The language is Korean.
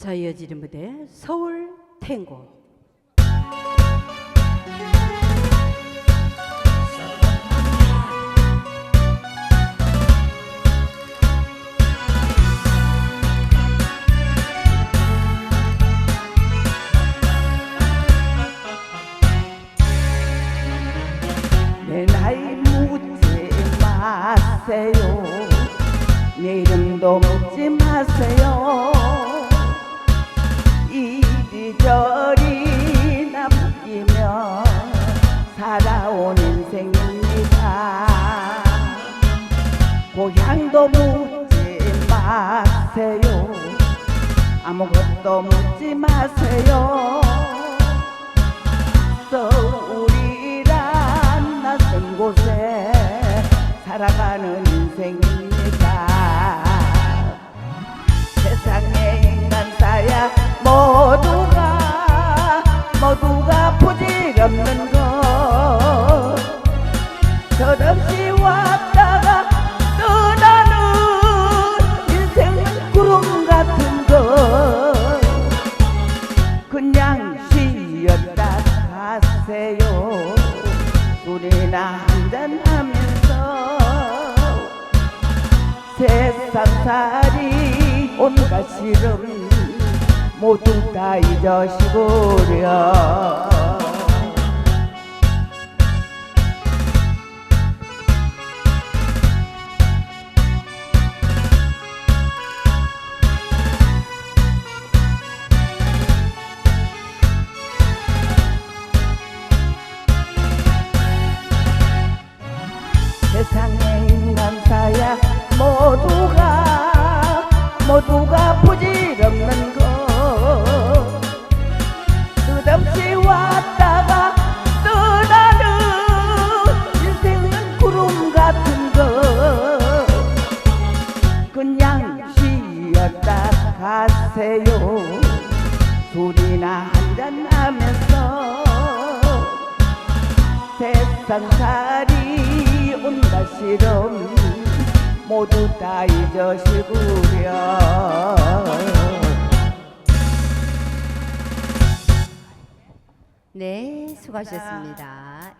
자 이어지는 무대 서울 탱고. 내 나이 묻지 마세요. 내 이름도 묻지 마세요 고향도 묻지 마세요. 아무것도 묻지 마세요. 서울이란 낯선 곳에 살아가는 인생입니다. 세상의 인간 사야 모두가 모두가 부질없는 것. 철없이 왔 구름 같은 것 그냥 쉬었다 가세요. 술이나 한잔 하면서 세상살이 온갖 시름 모두 다 잊으시구려 세상의 인간 사야 모두가 모두가 부질없는 것. 끝없이 왔다가 떠나는 인생은 구름 같은 것. 그냥 쉬었다 가세요. 술이나 한잔 하면서 세상살이 온갖 시름 모두 다 잊으시구려 네 수고하셨습니다.